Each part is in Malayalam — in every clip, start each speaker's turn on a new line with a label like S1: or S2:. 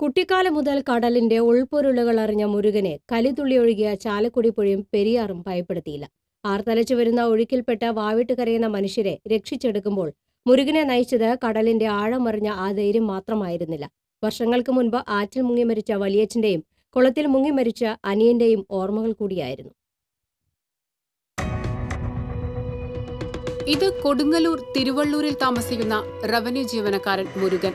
S1: കുട്ടിക്കാലം മുതൽ കടലിന്റെ ഉൾപ്പൊരുളുകൾ അറിഞ്ഞ മുരുകനെ കലിതുള്ളിയൊഴുകിയ ചാലക്കുടി പുഴയും പെരിയാറും ഭയപ്പെടുത്തിയില്ല. ആർത്തലച്ചു വരുന്ന ഒഴുക്കിൽപ്പെട്ട വാവിട്ട് കരയുന്ന മനുഷ്യരെ രക്ഷിച്ചെടുക്കുമ്പോൾ മുരുകനെ നയിച്ചത് കടലിന്റെ ആഴമറിഞ്ഞ ആ ധൈര്യം മാത്രമായിരുന്നില്ല. വർഷങ്ങൾക്ക് മുൻപ് ആറ്റിൽ മുങ്ങി മരിച്ച വലിയച്ഛന്റെയും കുളത്തിൽ മുങ്ങി മരിച്ച അനിയന്റെയും ഓർമ്മകൾ കൂടിയായിരുന്നു.
S2: ഇത് കൊടുങ്ങല്ലൂർ തിരുവള്ളൂരിൽ താമസിക്കുന്ന റവന്യൂ ജീവനക്കാരൻ മുരുകൻ.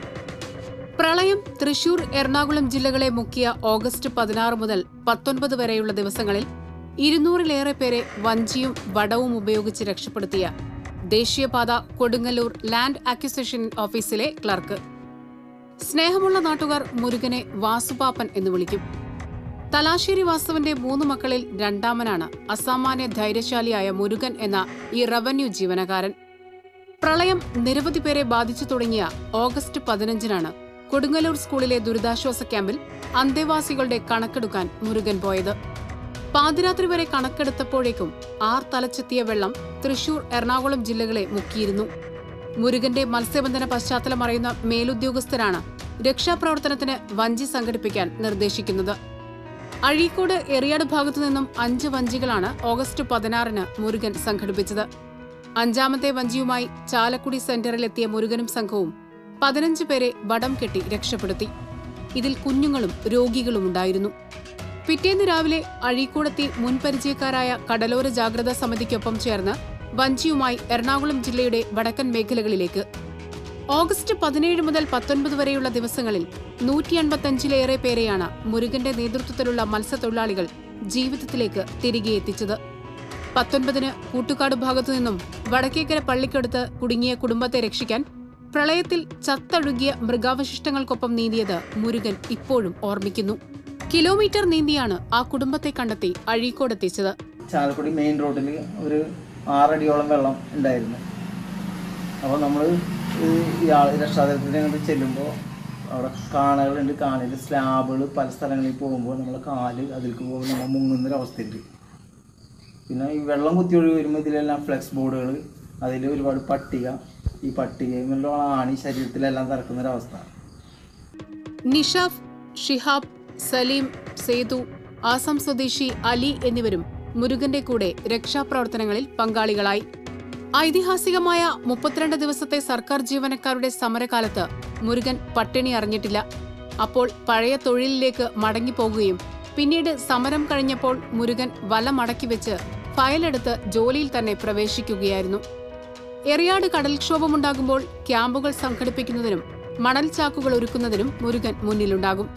S2: പ്രളയം തൃശൂർ എറണാകുളം ജില്ലകളെ മുക്കിയ ഓഗസ്റ്റ് പതിനാറ് മുതൽ പത്തൊൻപത് വരെയുള്ള ദിവസങ്ങളിൽ ഇരുന്നൂറിലേറെ പേരെ വഞ്ചിയും വടവും ഉപയോഗിച്ച് രക്ഷപ്പെടുത്തിയ ദേശീയപാത കൊടുങ്ങല്ലൂർ ലാൻഡ് അക്വിസിഷൻ ഓഫീസിലെ ക്ലർക്ക്. സ്നേഹമുള്ള നാട്ടുകാർ മുരുകനെ വാസുപാപ്പൻ എന്ന് വിളിക്കും. തലാശ്ശേരി വാസുവിന്റെ മൂന്ന് മക്കളിൽ രണ്ടാമനാണ് അസാമാന്യ ധൈര്യശാലിയായ മുരുകൻ എന്ന ഈ റവന്യൂ ജീവനക്കാരൻ. പ്രളയം നിരവധി പേരെ ബാധിച്ചു തുടങ്ങിയ ഓഗസ്റ്റ് പതിനഞ്ചിനാണ് കൊടുങ്ങല്ലൂർ സ്കൂളിലെ ദുരിതാശ്വാസ ക്യാമ്പിൽ അന്തേവാസികളുടെ കണക്കെടുക്കാൻ മുരുകൻ പോയത്. പാതിരാത്രി വരെ കണക്കെടുത്തപ്പോഴേക്കും ആർ തലച്ചെത്തിയ വെള്ളം തൃശൂർ എറണാകുളം ജില്ലകളെ മുക്കിയിരുന്നു. മുരുകന്റെ മത്സ്യബന്ധന പശ്ചാത്തലം അറിയുന്ന മേലുദ്യോഗസ്ഥരാണ് രക്ഷാപ്രവർത്തനത്തിന് വഞ്ചി സംഘടിപ്പിക്കാൻ നിർദ്ദേശിക്കുന്നത്. അഴീക്കോട് എറിയാട് ഭാഗത്തു നിന്നും അഞ്ച് വഞ്ചികളാണ് ഓഗസ്റ്റ് പതിനാറിന് മുരുകൻ സംഘടിപ്പിച്ചത്. അഞ്ചാമത്തെ വഞ്ചിയുമായി ചാലക്കുടി സെന്ററിലെത്തിയ മുരുകനും സംഘവും പതിനഞ്ച് പേരെ വടം കെട്ടി രക്ഷപ്പെടുത്തി. ഇതിൽ കുഞ്ഞുങ്ങളും രോഗികളും ഉണ്ടായിരുന്നു. പിറ്റേന്ന് രാവിലെ അഴീക്കോടെത്തി മുൻപരിചയക്കാരായ കടലോര ജാഗ്രതാ സമിതിക്കൊപ്പം ചേർന്ന് വഞ്ചിയുമായി എറണാകുളം ജില്ലയുടെ വടക്കൻ മേഖലകളിലേക്ക്. ഓഗസ്റ്റ് പതിനേഴ് മുതൽ പത്തൊൻപത് വരെയുള്ള ദിവസങ്ങളിൽ നൂറ്റി അൻപത്തഞ്ചിലേറെ പേരെയാണ് മുരുകന്റെ നേതൃത്വത്തിലുള്ള മത്സ്യത്തൊഴിലാളികൾ ജീവിതത്തിലേക്ക് തിരികെ എത്തിച്ചത്. പത്തൊൻപതിന് കൂട്ടുകാട് ഭാഗത്തു നിന്നും വടക്കേക്കര പള്ളിക്കടുത്ത് കുടുങ്ങിയ കുടുംബത്തെ രക്ഷിക്കാൻ പ്രളയത്തിൽ ചത്തഴുകിയ മൃഗാവശിഷ്ടങ്ങൾക്കൊപ്പം നീന്തിയത് മുരുകൻ ഇപ്പോഴും ഓർമ്മിക്കുന്നു. കിലോമീറ്റർ നീന്തിയാണ് ആ കുടുംബത്തെ കണ്ടെത്തി അഴീക്കോടെത്തിച്ചത്
S3: ചാലക്കുടി മെയിൻ റോഡിൽ ഒരു ആറടിയോളം വെള്ളം ഉണ്ടായിരുന്നു. അപ്പോൾ നമ്മൾ ഈ ആൾ അങ്ങോട്ട് ചെല്ലുമ്പോൾ അവിടെ കാണകളുണ്ട് കാണില്ല സ്ലാബുകൾ പല സ്ഥലങ്ങളിൽ പോകുമ്പോൾ നമ്മൾ കാൽ അതിലേക്ക് പോകുമ്പോൾ നമ്മൾ മുങ്ങുന്നൊരവസ്ഥയുണ്ട് പിന്നെ ഈ വെള്ളം കുത്തി ഒഴുകി വരുമ്പോൾ ഇതിലെല്ലാം ഫ്ലെക്സ് ബോർഡുകൾ അതിൽ ഒരുപാട് പട്ടിക ഈ പട്ടികയിലുള്ള ആണി ശരീരത്തിലെല്ലാം തറക്കുന്നൊരവസ്ഥ.
S2: നിഷാഫ് ഷിഹാബ് സലീം സേതു ആസം സ്വദേശി അലി എന്നിവരും മുരുകന്റെ കൂടെ രക്ഷാപ്രവർത്തനങ്ങളിൽ പങ്കാളികളായി. ഐതിഹാസികമായ മുപ്പത്തിരണ്ട് ദിവസത്തെ സർക്കാർ ജീവനക്കാരുടെ സമരകാലത്ത് മുരുകൻ പട്ടിണി അറിഞ്ഞിട്ടില്ല. അപ്പോൾ പഴയ തൊഴിലിലേക്ക് മടങ്ങിപ്പോകുകയും പിന്നീട് സമരം കഴിഞ്ഞപ്പോൾ മുരുകൻ വല മടക്കി വെച്ച് ഫയലെടുത്ത് ജോലിയിൽ തന്നെ പ്രവേശിക്കുകയായിരുന്നു. എറിയാട് കടൽക്ഷോഭമുണ്ടാകുമ്പോൾ ക്യാമ്പുകൾ സംഘടിപ്പിക്കുന്നതിനും മണൽ ചാക്കുകൾ ഒരുക്കുന്നതിനും മുരുകൻ മുന്നിലുണ്ടാകും.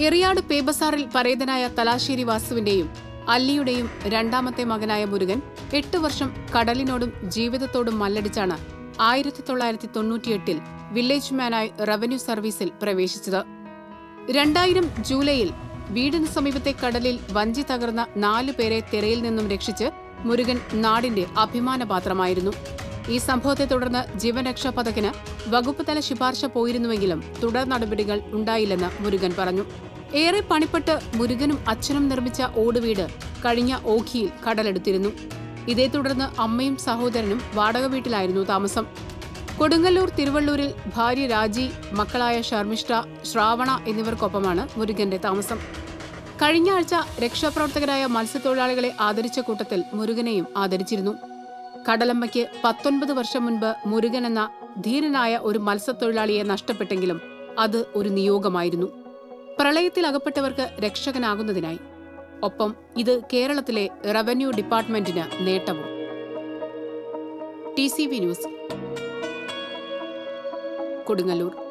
S2: എറിയാട് പേബസാറിൽ പരേതനായ തലാശ്ശേരി വാസുവിന്റെയും അല്ലിയുടെയും രണ്ടാമത്തെ മകനായ മുരുകൻ എട്ട് വർഷം കടലിനോടും ജീവിതത്തോടും മല്ലടിച്ചാണ് ആയിരത്തി തൊള്ളായിരത്തി തൊണ്ണൂറ്റിയെട്ടിൽ വില്ലേജ് മാനായി റവന്യൂ സർവീസിൽ പ്രവേശിച്ചത്. രണ്ടായിരം ജൂലൈയിൽ വീടിന് സമീപത്തെ കടലിൽ വഞ്ചി തകർന്ന നാലു പേരെ തിരയിൽ നിന്നും രക്ഷിച്ച് മുരുകൻ നാടിന്റെ അഭിമാനപാത്രമായിരുന്നു. ഈ സംഭവത്തെ തുടർന്ന് ജീവൻ രക്ഷാ പഥകിന് വകുപ്പ് തല ശുപാർശ പോയിരുന്നുവെങ്കിലും തുടർ നടപടികൾ ഉണ്ടായില്ലെന്ന് മുരുകൻ പറഞ്ഞു. ഏറെ പണിപ്പെട്ട് മുരുകനും അച്ഛനും നിർമ്മിച്ച ഓടുവീട് കഴിഞ്ഞ ഓഖിയിൽ കടലെടുത്തിരുന്നു. ഇതേ തുടർന്ന് അമ്മയും സഹോദരനും വാടക വീട്ടിലായിരുന്നു താമസം. കൊടുങ്ങല്ലൂർ തിരുവള്ളൂരിൽ ഭാര്യ രാജി മക്കളായ ശർമിഷ്ഠ ശ്രാവണ എന്നിവർക്കൊപ്പമാണ് മുരുകന്റെ താമസം. കഴിഞ്ഞ ആഴ്ച രക്ഷാപ്രവർത്തകരായ മത്സ്യത്തൊഴിലാളികളെ ആദരിച്ച കൂട്ടത്തിൽ മുരുകനെയും ആദരിച്ചിരുന്നു. കടലമ്മയ്ക്ക് പത്തൊൻപത് വർഷം മുൻപ് മുരുകൻ എന്ന ധീരനായ ഒരു മത്സ്യത്തൊഴിലാളിയെ നഷ്ടപ്പെട്ടെങ്കിലും അത് ഒരു നിയോഗമായിരുന്നു. പ്രളയത്തിൽ അകപ്പെട്ടവർക്ക് രക്ഷകനാകുന്നതിനായി. ഒപ്പം ഇത് കേരളത്തിലെ റവന്യൂ ഡിപ്പാർട്ട്മെന്റിന് നേട്ടവും. T C V news. Kodungallur.